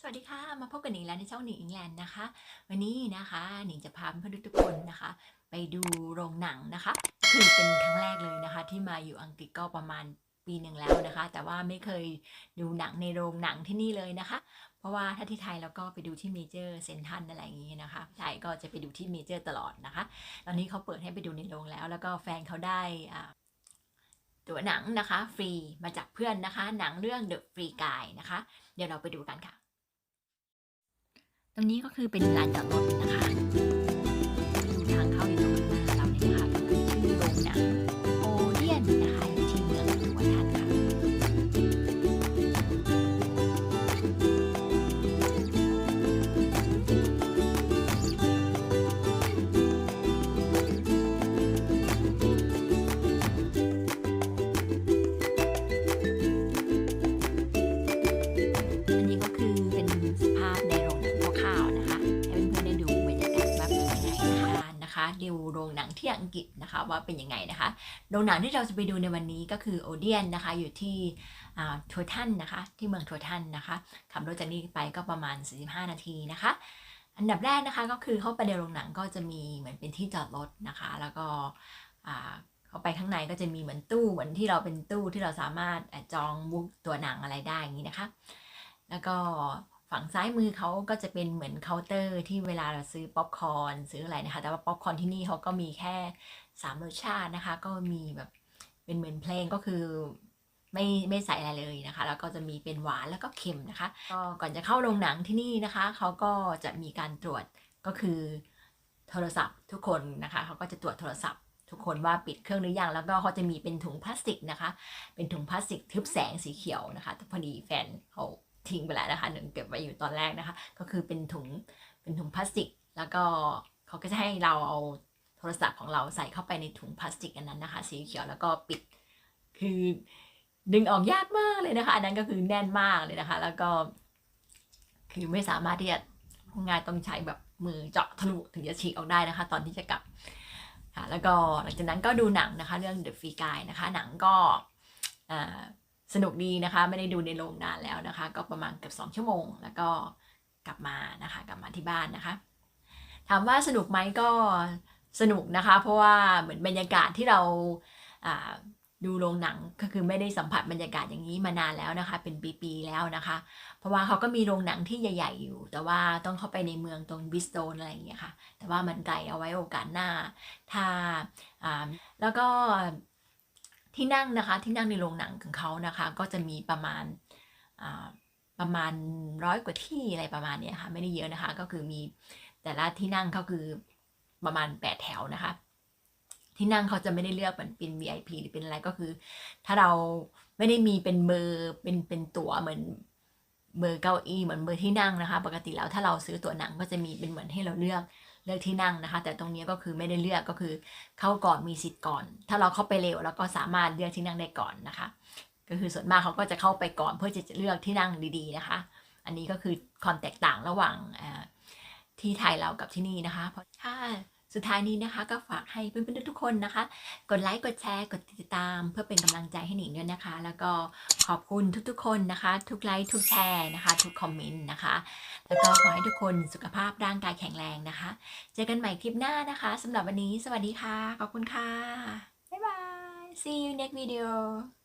สวัสดีค่ะ มาพบกันอีกแล้วในช่องหนิงอิงแลนด์นะคะ วันนี้นะคะหนิงจะพาเพื่อนทุกคนนะคะ ไปดูโรงหนังนะคะ คือเป็นครั้งแรกเลยนะคะ ที่มาอยู่อังกฤษก็ประมาณปีหนึ่งแล้วนะคะ แต่ว่าไม่เคยดูหนังในโรงหนังที่นี่เลยนะคะ เพราะว่าถ้าที่ไทยเราก็ไปดูที่เมเจอร์เซนทันอะไรอย่างนี้นะคะไทยก็จะไปดูที่เมเจอร์ตลอดนะคะ ตอนนี้เขาเปิดให้ไปดูในโรงแล้ว แล้วก็แฟนเขาได้อ่า ตัวหนังนะคะ ฟรีมาจากเพื่อนนะคะ หนังเรื่อง The Free Guy นะคะ เดี๋ยวเราไปดูกันค่ะ ตรงนี้ก็คือเป็นลานจอดรถนะคะ นะคะดูโรงหนังที่อังกฤษนะคะว่าเป็นยังไงนะคะ โรงหนังที่เราจะไปดูในวันนี้ก็คือโอเดียนนะคะอยู่ที่ทัวทันนะคะที่เมืองทัวทันนะคะขับรถจากนี่ไปก็ประมาณ 45 นาทีนะคะ อันดับแรกนะคะก็คือเข้าไปในโรงหนังก็จะมีเหมือนเป็นที่จอดรถนะคะ แล้วก็เข้าไปข้างในก็จะมีเหมือนตู้เหมือนที่เราเป็นตู้ที่เราสามารถจองบุ๊กตัวหนังอะไรได้อย่างนี้นะคะ แล้วก็ ฝั่งซ้ายมือเขาก็จะเป็นเหมือนเคาน์เตอร์ที่เวลาเราซื้อป๊อปคอร์นซื้ออะไรนะคะ แต่ว่าป๊อปคอร์นที่นี่เขาก็มีแค่สามรสชาตินะคะ ก็มีแบบเป็นเหมือนเพลงก็คือไม่ไม่ใส่อะไรเลยนะคะ แล้วก็จะมีเป็นหวานแล้วก็เค็มนะคะก็ก่อนจะเข้าโรงหนังที่นี่นะคะเขาก็จะมีการตรวจก็คือโทรศัพท์ทุกคนนะคะเขาก็จะตรวจโทรศัพท์ ทุกคนว่าปิดเครื่องหรือยังแล้วก็เขาจะมีเป็นถุงพลาสติกนะคะ เป็นถุงพลาสติกทึบแสงสีเขียวนะคะแต่พอดีแฟนเขา ทิ้งไปแล้วนะคะหนึ่งเก็บไว้อยู่ตอนแรกนะคะ ก็คือเป็นถุงเป็นถุงพลาสติก แล้วก็เขาก็จะให้เราเอาโทรศัพท์ของเราใส่เข้าไปในถุงพลาสติกอันนั้นนะคะ สีเขียวแล้วก็ปิดคือดึงออกยากมากเลยนะคะ อันนั้นก็คือแน่นมากเลยนะคะ แล้วก็ คือไม่สามารถที่จะงานต้องใช้แบบมือเจาะทะลุถึงจะฉีกออกได้นะคะ ตอนที่จะกลับค่ะแล้วก็หลังจากนั้นก็ดูหนังนะคะ เรื่อง The Free Guy นะคะ หนังก็อ่า สนุกดีนะคะ ไม่ได้ดูในโรงนานแล้วนะคะ ก็ประมาณเกือบสองชั่วโมง แล้วก็กลับมานะคะ กลับมาที่บ้านนะคะ ถามว่าสนุกไหมก็สนุกนะคะ เพราะว่าเหมือนบรรยากาศที่เราดูโรงหนังก็คือไม่ได้สัมผัสบรรยากาศอย่างนี้มานานแล้วนะคะ เป็นปีๆแล้วนะคะ เพราะว่าเขาก็มีโรงหนังที่ใหญ่ ๆ อยู่ แต่ว่าต้องเข้าไปในเมืองตรงบิสโตนอะไรอย่างเงี้ยค่ะ แต่ว่ามันไกลเอาไว้โอกาสหน้า ถ้าแล้วก็ ที่นั่งนะคะที่นั่งในโรงหนังของเขานะคะก็จะมีประมาณประมาณร้อยกว่าที่อะไรประมาณเนี้ยค่ะไม่ได้เยอะนะคะก็คือมีแต่ละที่นั่งเขาคือประมาณแปดแถวนะคะ ที่นั่งเขาจะไม่ได้เลือกเหมือนเป็น VIP หรือเป็นอะไรก็คือ ถ้าเราไม่ได้มีเป็นเบอร์เป็นเป็นตั๋วเหมือนเบอร์เก้าอี้เหมือนเบอร์ที่นั่งนะคะ ปกติแล้วถ้าเราซื้อตั๋วหนังก็จะมีเป็นเหมือนให้เราเลือก เลือกที่นั่งนะคะ แต่ตรงนี้ก็คือไม่ได้เลือกก็คือเข้าก่อนมีสิทธิ์ก่อน ถ้าเราเข้าไปเร็วเราก็สามารถเลือกที่นั่งได้ก่อนนะคะ ก็คือส่วนมากเขาก็จะเข้าไปก่อนเพื่อจะเลือกที่นั่งดีๆนะคะ อันนี้ก็คือความแตกต่างระหว่างที่ไทยเรากับที่นี่นะคะ เพราะถ้า สุดท้ายนี้นะคะ ก็ฝากให้เพื่อนๆทุกๆคนนะคะ กดไลค์กดแชร์กดติดตาม เพื่อเป็นกำลังใจให้หนิงด้วยนะคะ แล้วก็ขอบคุณทุกๆ คนนะคะ ทุกไลค์ทุกแชร์นะคะ ทุกคอมเมนต์นะคะ แล้วก็ขอให้ทุกคนสุขภาพร่างกายแข็งแรงนะคะ เจอกันใหม่คลิปหน้านะคะสำหรับวันนี้ สวัสดีค่ะ ขอบคุณค่ะบ๊ายบาย see you next video